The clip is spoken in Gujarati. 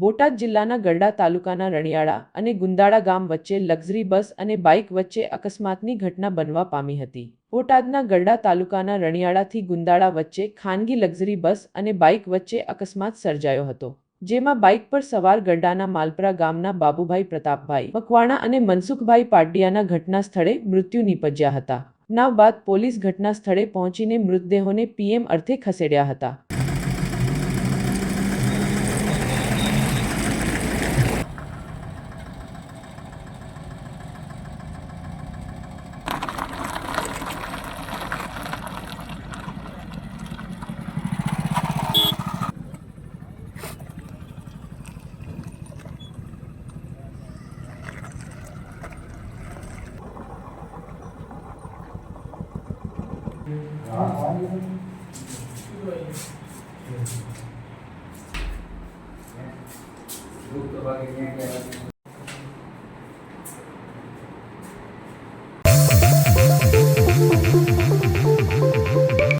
બોટાદ જિલ્લાના ગરડા તાલુકાના રણિયાળા અને ગુંદાળા ગામ વચ્ચે લક્ઝરી બસ અને બાઇક વચ્ચે અકસ્માતની ઘટના બનવા પામી હતી. બોટાદના ગરડા તાલુકાના રણિયાળાથી ગુંદાળા વચ્ચે ખાનગી લક્ઝરી બસ અને બાઇક વચ્ચે અકસ્માત સર્જાયો હતો, જેમાં બાઇક પર સવાર ગરડાના માલપરા ગામના બાબુભાઈ પ્રતાપભાઈ, મકવાણા અને મનસુખભાઈ પાટિયાના ઘટના સ્થળે મૃત્યુ નીપજ્યા હતા. ના બાદ પોલીસ ઘટના સ્થળે પહોંચીને મૃતદેહોને પીએમ અર્થે ખસેડ્યા હતા. દુઃખ તો બાકી ક્યાં ક્યાં